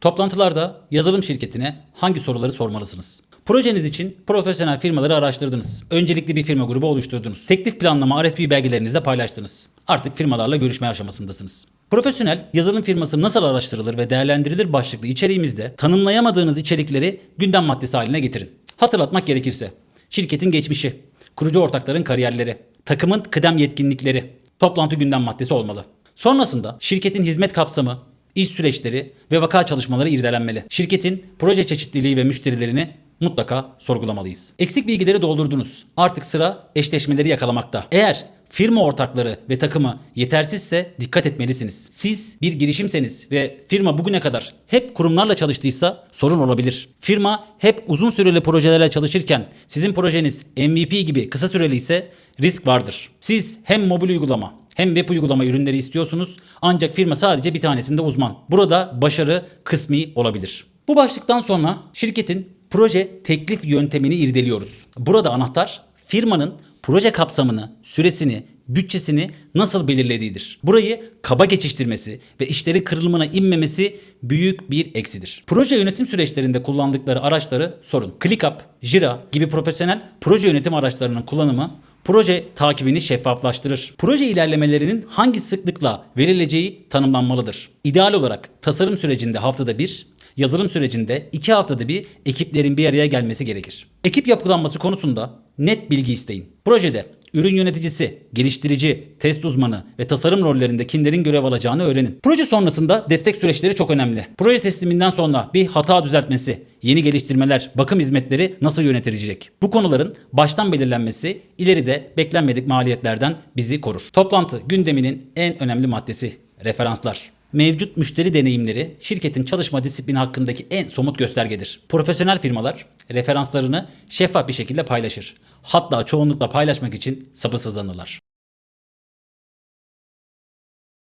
Toplantılarda yazılım şirketine hangi soruları sormalısınız? Projeniz için profesyonel firmaları araştırdınız. Öncelikli bir firma grubu oluşturdunuz. Teklif planlama RFP belgelerinizi de paylaştınız. Artık firmalarla görüşme aşamasındasınız. Profesyonel yazılım firması nasıl araştırılır ve değerlendirilir başlıklı içeriğimizde tanımlayamadığınız içerikleri gündem maddesi haline getirin. Hatırlatmak gerekirse şirketin geçmişi, kurucu ortakların kariyerleri, takımın kıdem yetkinlikleri, toplantı gündem maddesi olmalı. Sonrasında şirketin hizmet kapsamı, iş süreçleri ve vaka çalışmaları irdelenmeli. Şirketin proje çeşitliliği ve müşterilerini mutlaka sorgulamalıyız. Eksik bilgileri doldurdunuz. Artık sıra eşleşmeleri yakalamakta. Eğer firma ortakları ve takımı yetersizse dikkat etmelisiniz. Siz bir girişimseniz ve firma bugüne kadar hep kurumlarla çalıştıysa sorun olabilir. Firma hep uzun süreli projelerle çalışırken sizin projeniz MVP gibi kısa süreli ise risk vardır. Siz hem mobil uygulama hem web uygulama ürünleri istiyorsunuz ancak firma sadece bir tanesinde uzman. Burada başarı kısmi olabilir. Bu başlıktan sonra şirketin proje teklif yöntemini irdeliyoruz. Burada anahtar firmanın proje kapsamını, süresini, bütçesini nasıl belirlediğidir. Burayı kaba geçiştirmesi ve işleri kırılımına inmemesi büyük bir eksidir. Proje yönetim süreçlerinde kullandıkları araçları sorun. ClickUp, Jira gibi profesyonel proje yönetim araçlarının kullanımı proje takibini şeffaflaştırır. Proje ilerlemelerinin hangi sıklıkla verileceği tanımlanmalıdır. İdeal olarak tasarım sürecinde haftada bir, yazılım sürecinde iki haftada bir ekiplerin bir araya gelmesi gerekir. Ekip yapılanması konusunda net bilgi isteyin. Projede ürün yöneticisi, geliştirici, test uzmanı ve tasarım rollerinde kimlerin görev alacağını öğrenin. Proje sonrasında destek süreçleri çok önemli. Proje tesliminden sonra bir hata düzeltmesi, yeni geliştirmeler, bakım hizmetleri nasıl yönetilecek? Bu konuların baştan belirlenmesi ileride beklenmedik maliyetlerden bizi korur. Toplantı gündeminin en önemli maddesi referanslar. Mevcut müşteri deneyimleri şirketin çalışma disiplini hakkındaki en somut göstergedir. Profesyonel firmalar referanslarını şeffaf bir şekilde paylaşır. Hatta çoğunlukla paylaşmak için sabırsızlanırlar.